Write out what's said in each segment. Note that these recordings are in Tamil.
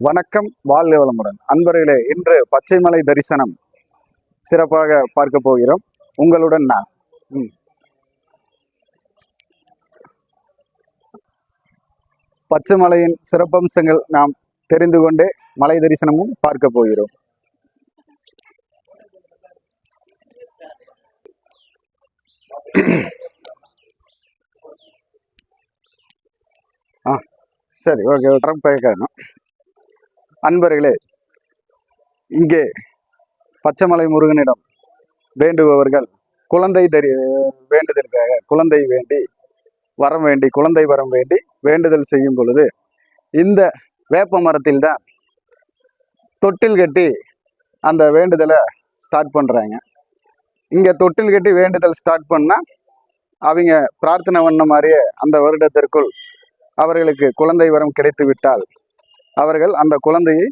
வணக்கம் வாழ்க வளமுடன். அன்பர்களே இன்று பச்சைமலை தரிசனம் சிறப்பாக பார்க்க போகிறோம். உங்களுடன் நான். பச்சைமலையின் சிறப்பம்சங்கள் நாம் தெரிந்து கொண்டே மலை தரிசனமும் பார்க்க போகிறோம். ஆ சரி ஓகே ட்ரம்ப் கேட்கணும். அன்பர்களே இங்கே பச்சைமலை முருகனிடம் வேண்டுபவர்கள் குழந்தை தரி வேண்டுதலுக்காக குழந்தை வேண்டி வரம் வேண்டி குழந்தை வரம் வேண்டி வேண்டுதல் செய்யும் பொழுது இந்த வேப்ப மரத்தில் தான் தொட்டில் கட்டி அந்த வேண்டுதலை ஸ்டார்ட் பண்ணுறாங்க இங்கே தொட்டில் கட்டி வேண்டுதல் ஸ்டார்ட் பண்ணால் அவங்க பிரார்த்தனை பண்ண மாதிரியே அந்த வருடத்திற்குள் அவர்களுக்கு குழந்தை வரம் கிடைத்து விட்டால் அவர்கள் அந்த குழந்தையை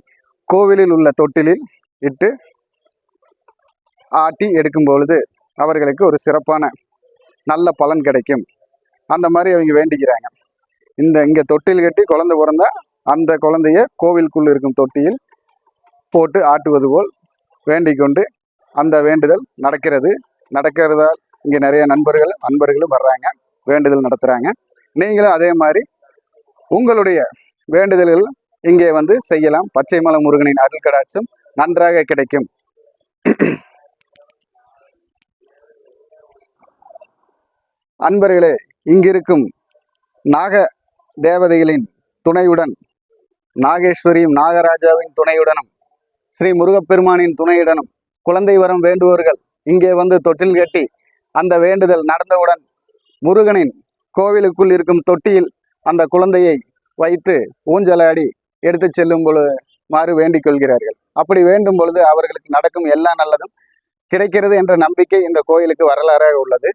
கோவிலில் உள்ள தொட்டிலில் இட்டு ஆட்டி எடுக்கும் பொழுது அவர்களுக்கு ஒரு சிறப்பான நல்ல பலன் கிடைக்கும். அந்த மாதிரி அவங்க வேண்டிக்கிறாங்க. இந்த இங்கே தொட்டில் கட்டி குழந்தை பிறந்தா அந்த குழந்தைய கோவிலுக்குள் இருக்கும் தொட்டியில் போட்டு ஆட்டுவது போல் வேண்டிக் கொண்டு அந்த வேண்டுதல் நடக்கிறது. நடக்கிறதால் இங்கே நிறைய நண்பர்கள் அன்பர்களும் வர்றாங்க. வேண்டுதல் நடத்துகிறாங்க நீங்களும் அதே மாதிரி உங்களுடைய வேண்டுதல்கள் இங்கே வந்து செய்யலாம். பச்சை மலம் முருகனின் அருள் கடாட்சம் நன்றாக கிடைக்கும். அன்பர்களே இங்கிருக்கும் நாக தேவதைகளின் துணையுடன் நாகேஸ்வரியும் நாகராஜாவின் துணையுடனும் ஸ்ரீ முருகப்பெருமானின் துணையுடனும் குழந்தை வரம் வேண்டுபவர்கள் இங்கே வந்து தொட்டில் கட்டி அந்த வேண்டுதல் நடந்தவுடன் முருகனின் கோவிலுக்குள் இருக்கும் தொட்டியில் அந்த குழந்தையை வைத்து ஊஞ்சலாடி எடுத்து செல்லும் பொழுது மாறு வேண்டிக் கொள்கிறார்கள். அப்படி வேண்டும் பொழுது அவர்களுக்கு நடக்கும் எல்லா நல்லதும் கிடைக்கிறது என்ற நம்பிக்கை இந்த கோயிலுக்கு வரலாறாக உள்ளது.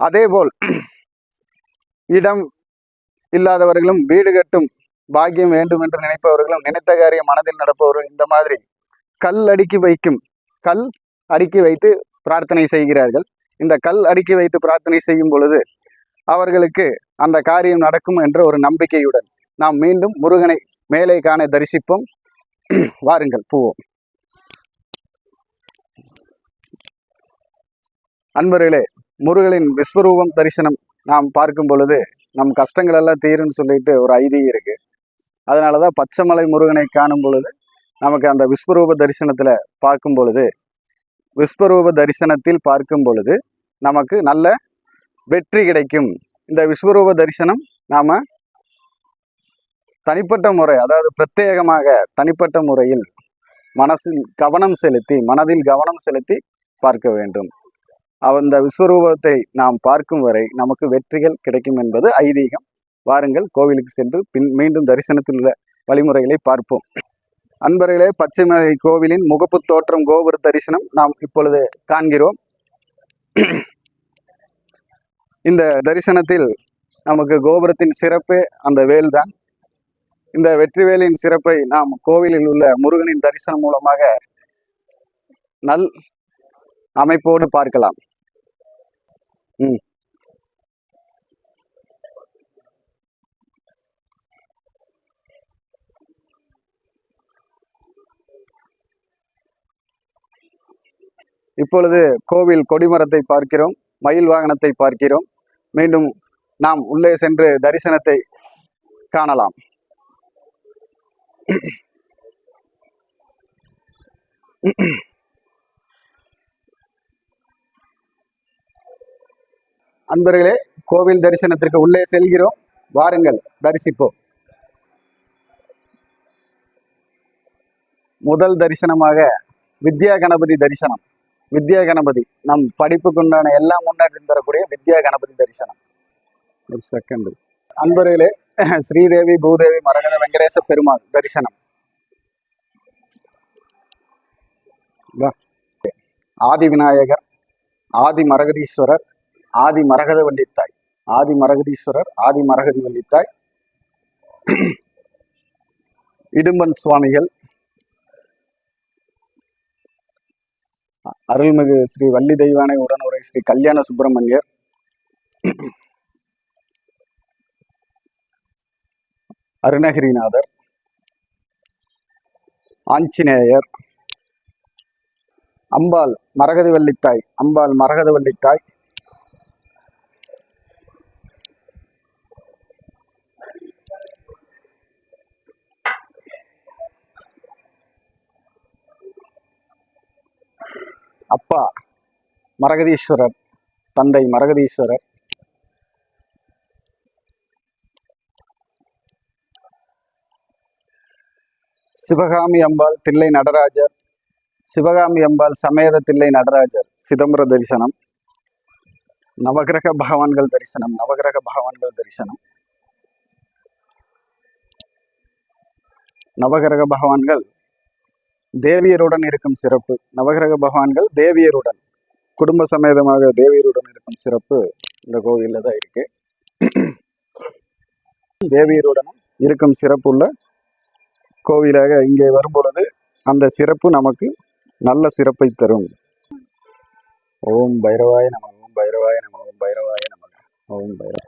அதேபோல் இடம் இல்லாதவர்களும் வீடு கட்டும் பாக்கியம் வேண்டும் என்று நினைப்பவர்களும் நினைத்த காரியம் மனதில் நடப்பவர்கள் இந்த மாதிரி கல் அடுக்கி வைக்கும் கல் அடுக்கி வைத்து பிரார்த்தனை செய்கிறார்கள். இந்த கல் அடுக்கி வைத்து பிரார்த்தனை செய்யும் பொழுது அவர்களுக்கு அந்த காரியம் நடக்கும் என்ற ஒரு நம்பிக்கையுடன் நாம் மீண்டும் முருகனை மேலே காண தரிசிப்போம். வாருங்கள் பூவோம். அன்பர்களே முருகனின் விஸ்வரூபம் தரிசனம் நாம் பார்க்கும் பொழுது நம் கஷ்டங்கள் எல்லாம் தீரும்னு சொல்லிட்டு ஒரு ஐதீகம் இருக்கு. அதனால தான் பச்சைமலை முருகனை காணும் பொழுது நமக்கு அந்த விஸ்வரூப தரிசனத்தில் பார்க்கும் பொழுது விஸ்வரூப தரிசனத்தில் பார்க்கும் பொழுது நமக்கு நல்ல வெற்றி கிடைக்கும். இந்த விஸ்வரூப தரிசனம் நாம் தனிப்பட்ட முறை அதாவது பிரத்யேகமாக தனிப்பட்ட முறையில் மனசில் கவனம் செலுத்தி மனதில் கவனம் செலுத்தி பார்க்க வேண்டும். அந்த விஸ்வரூபத்தை நாம் பார்க்கும் வரை நமக்கு வெற்றிகள் கிடைக்கும் என்பது ஐதீகம். வாருங்கள் கோவிலுக்கு சென்று பின் மீண்டும் தரிசனத்தில் உள்ள வழிமுறைகளை பார்ப்போம். அன்பர்களே பச்சைமலை கோவிலின் முகப்பு தோற்றம் கோபுர தரிசனம் நாம் இப்பொழுது காண்கிறோம். இந்த தரிசனத்தில் நமக்கு கோபுரத்தின் சிறப்பே அந்த வேல்தான். இந்த வெற்றிவேலின் சிறப்பை நாம் கோவிலில் உள்ள முருகனின் தரிசனம் மூலமாக நல் அமைப்போடு பார்க்கலாம். ம். இப்பொழுது கோவில் கொடிமரத்தை பார்க்கிறோம் மயில் வாகனத்தை பார்க்கிறோம். மீண்டும் நாம் உள்ளே சென்று தரிசனத்தை காணலாம். அன்பர்களே கோவில் தரிசனத்திற்கு உள்ளே செல்கிறோம். வாருங்கள் தரிசிப்போம். முதல் தரிசனமாக வித்யா கணபதி தரிசனம். வித்யா கணபதி நம் படிப்புக்குண்டான எல்லாம் முன்னேற்றம் தரக்கூடிய வித்யா கணபதி தரிசனம். ஒரு செகண்ட் அன்பர்களே ஸ்ரீதேவி பூதேவி மரகத வெங்கடேச பெருமாள் தரிசனம். ஆதி விநாயகர் ஆதி மரகதீஸ்வரர் ஆதி மரகத வள்ளித்தாய் ஆதி மரகதீஸ்வரர் ஆதி மரகதி வள்ளித்தாய் இடும்பன் சுவாமிகள். அருள்மிகு ஸ்ரீ வள்ளி தெய்வானை உடனுரை ஸ்ரீ கல்யாண சுப்பிரமணியர். அருணகிரிநாதர் ஆஞ்சநேயர் அம்பாள் மரகதி வள்ளித்தாய் அம்பாள் மரகத வள்ளித்தாய் அப்பா மரகதீஸ்வரர் தந்தை மரகதீஸ்வரர் சிவகாமி அம்பாள் தில்லை நடராஜர். சிவகாமி அம்பாள் சமேத தில்லை நடராஜர். சிதம்பர தரிசனம். நவகிரக பகவான்கள் தரிசனம். நவகிரக பகவான்கள் தரிசனம். நவகிரக பகவான்கள் தேவியருடன் இருக்கும் சிறப்பு. நவகிரக பகவான்கள் தேவியருடன். குடும்ப சமேதமாக தேவியருடன் இருக்கும் சிறப்பு இந்த கோவிலில் தான் இருக்கு. தேவியருடனும் இருக்கும் சிறப்புள்ள கோவிலாக இங்கே வரும்பொழுது அந்த சிறப்பு நமக்கு நல்ல சிறப்பை தரும். ஓம் பைரவாய நம ஓம் பைரவாய நம ஓம் பைரவாய நம ஓம் பைரவ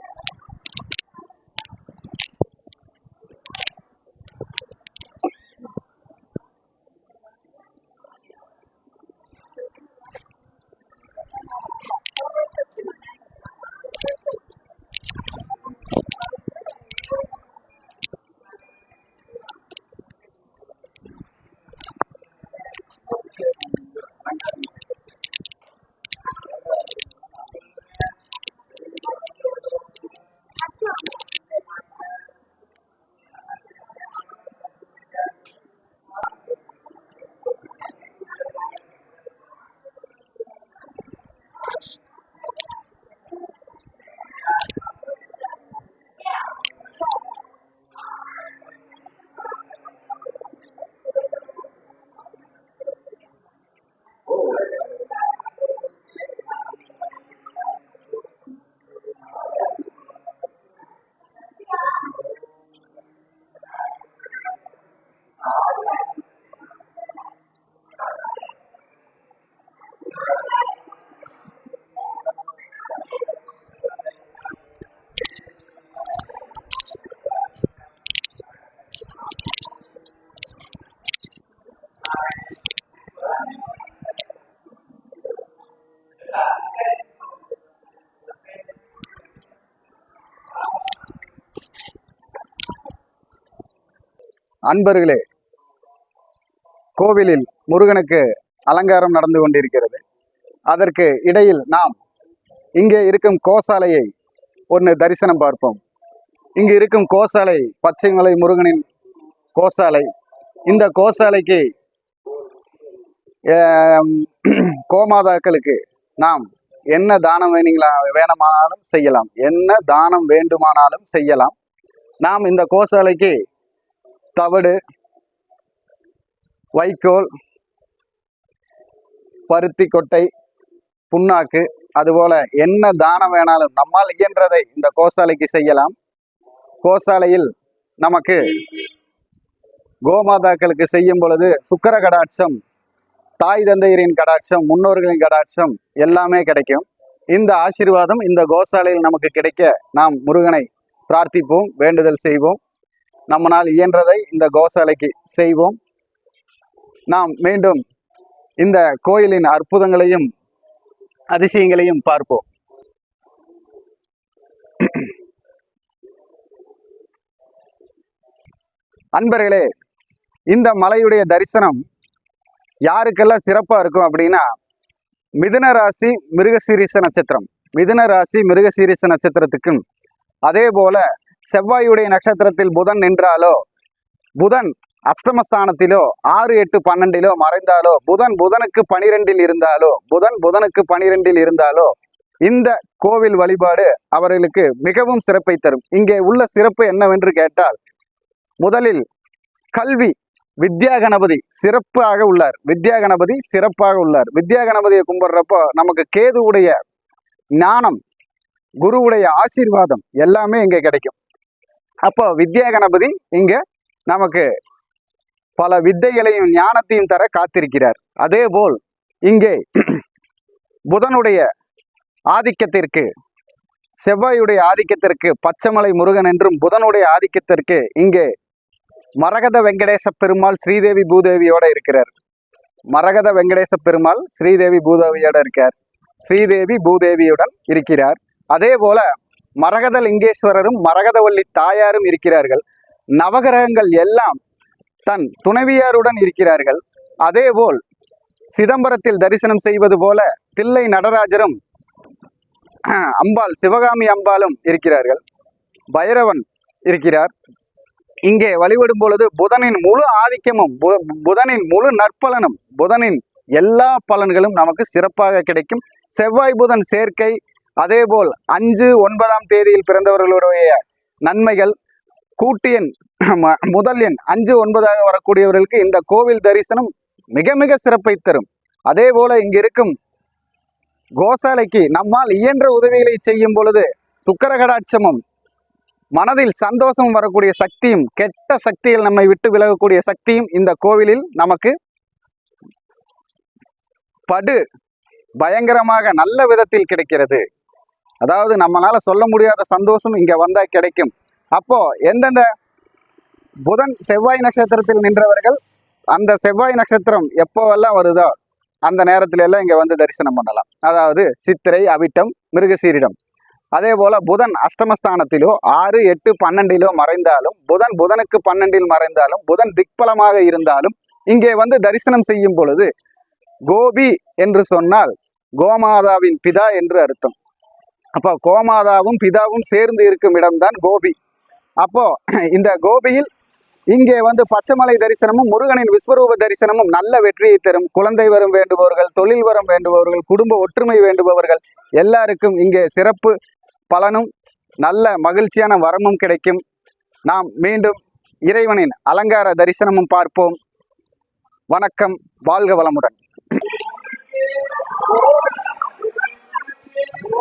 அன்பர்களே கோவிலில் முருகனுக்கு அலங்காரம் நடந்து கொண்டிருக்கிறது. அதற்கு இடையில் நாம் இங்கே இருக்கும் கோசாலையை ஒன்று தரிசனம் பார்ப்போம். இங்கு இருக்கும் கோசாலை பச்சைமலை முருகனின் கோசாலை. இந்த கோசாலைக்கு கோமாதாக்களுக்கு நாம் என்ன தானம் வேணுங்களா வேணுமானாலும் செய்யலாம். என்ன தானம் வேண்டுமானாலும் செய்யலாம். நாம் இந்த கோசாலைக்கு தவிடு வைக்கோல் பருத்தி கொட்டை புண்ணாக்கு அதுபோல் என்ன தானம் வேணாலும் நம்மால் இயன்றதை இந்த கோசாலைக்கு செய்யலாம். கோசாலையில் நமக்கு கோமாதாக்களுக்கு செய்யும் பொழுது சுக்கர கடாட்சம் தாய் தந்தையரின் கடாட்சம் முன்னோர்களின் கடாட்சம் எல்லாமே கிடைக்கும். இந்த ஆசீர்வாதம் இந்த கோசாலையில் நமக்கு கிடைக்க நாம் முருகனை பிரார்த்திப்போம் வேண்டுதல் செய்வோம். நம்மனால் இயன்றதை இந்த கோசாலைக்கு செய்வோம். நாம் மீண்டும் இந்த கோயிலின் அற்புதங்களையும் அதிசயங்களையும் பார்ப்போம். அன்பர்களே இந்த மலையுடைய தரிசனம் யாருக்கெல்லாம் சிறப்பாக இருக்கும் அப்படின்னா மிதுன ராசி மிருகசீரிச நட்சத்திரம். மிதுன ராசி மிருகசீரிச நட்சத்திரத்துக்கும் அதே போல செவ்வாயுடைய நட்சத்திரத்தில் புதன் நின்றாலோ புதன் அஷ்டமஸ்தானத்திலோ ஆறு எட்டு பன்னெண்டிலோ மறைந்தாலோ புதன் புதனுக்கு பனிரெண்டில் இருந்தாலோ புதன் புதனுக்கு பனிரெண்டில் இருந்தாலோ இந்த கோவில் வழிபாடு அவர்களுக்கு மிகவும் சிறப்பை தரும். இங்கே உள்ள சிறப்பு என்னவென்று கேட்டால் முதலில் கல்வி. வித்யா கணபதி சிறப்பாக உள்ளார். வித்யா கணபதி சிறப்பாக உள்ளார். வித்யா கணபதியை கும்பிடுறப்போ நமக்கு கேதுவுடைய ஞானம் குருவுடைய ஆசீர்வாதம் எல்லாமே இங்கே கிடைக்கும். அப்போ வித்யா கணபதி இங்கே நமக்கு பல வித்தைகளையும் ஞானத்தையும் தர காத்திருக்கிறார். அதே போல் இங்கே புதனுடைய ஆதிக்கத்திற்கு செவ்வாயுடைய ஆதிக்கத்திற்கு பச்சைமலை முருகன் என்றும் புதனுடைய ஆதிக்கத்திற்கு இங்கே மரகத வெங்கடேச பெருமாள் ஸ்ரீதேவி பூதேவியோட இருக்கிறார். மரகத வெங்கடேச பெருமாள் ஸ்ரீதேவி பூதேவியோட இருக்கார். ஸ்ரீதேவி பூதேவியுடன் இருக்கிறார். அதே போல மரகத லிங்கேஸ்வரரும் மரகதவள்ளி தாயாரும் இருக்கிறார்கள். நவகிரகங்கள் எல்லாம் தன் துணைவியாருடன் இருக்கிறார்கள். அதேபோல் சிதம்பரத்தில் தரிசனம் செய்வது போல தில்லை நடராஜரும் அம்பாள் சிவகாமி அம்பாளும் இருக்கிறார்கள். பைரவன் இருக்கிறார். இங்கே வழிபடும் பொழுது புதனின் முழு ஆதிக்கமும் பு- புதனின் முழு நற்பலனும் புதனின் எல்லா பலன்களும் நமக்கு சிறப்பாக கிடைக்கும். செவ்வாய் புதன் சேர்க்கை அதேபோல் அஞ்சு ஒன்பதாம் தேதியில் பிறந்தவர்களுடைய நன்மைகள் கூட்டு எண் ம- முதல் எண் அஞ்சு ஒன்பதாக வரக்கூடியவர்களுக்கு இந்த கோவில் தரிசனம் மிக மிக சிறப்பை தரும். அதே போல இங்கு இருக்கும் கோசாலைக்கு நம்மால் இயன்ற உதவிகளை செய்யும் பொழுது சுக்கரகடாட்சமும் மனதில் சந்தோஷம் வரக்கூடிய சக்தியும் கெட்ட சக்தியில் நம்மை விட்டு விலகக்கூடிய சக்தியும் இந்த கோவிலில் நமக்கு படு பயங்கரமாக நல்ல விதத்தில் கிடைக்கிறது. அதாவது நம்மளால சொல்ல முடியாத சந்தோஷம் இங்க வந்தா கிடைக்கும். அப்போ எந்தெந்த புதன் செவ்வாய் நட்சத்திரத்தில் நின்றவர்கள் அந்த செவ்வாய் நட்சத்திரம் எப்போவெல்லாம் வருதோ அந்த நேரத்துல எல்லாம் இங்க வந்து தரிசனம் பண்ணலாம். அதாவது சித்திரை அவிட்டம் மிருகசீரிடம். அதே போல புதன் அஷ்டமஸ்தானத்திலோ ஆறு எட்டு பன்னெண்டிலோ மறைந்தாலும் புதன் புதனுக்கு பன்னெண்டில் மறைந்தாலும் புதன் திக்பலமாக இருந்தாலும் இங்கே வந்து தரிசனம் செய்யும் பொழுது கோபி என்று சொன்னால் கோமாதாவின் பிதா என்று அர்த்தம். அப்போ கோமாதாவும் பிதாவும் சேர்ந்து இருக்கும் இடம்தான் கோபி. அப்போ இந்த கோபியில் இங்கே வந்து பச்சைமலை தரிசனமும் முருகனின் விஸ்வரூப தரிசனமும் நல்ல வெற்றியை தரும். குழந்தை வரம் வேண்டுபவர்கள் தொழில் வரம் வேண்டுபவர்கள் குடும்ப ஒற்றுமை வேண்டுபவர்கள் எல்லாருக்கும் இங்கே சிறப்பு பலனும் நல்ல மகிழ்ச்சியான வரமும் கிடைக்கும். நாம் மீண்டும் இறைவனின் அலங்கார தரிசனமும் பார்ப்போம். வணக்கம் வாழ்க வளமுடன். Thank you.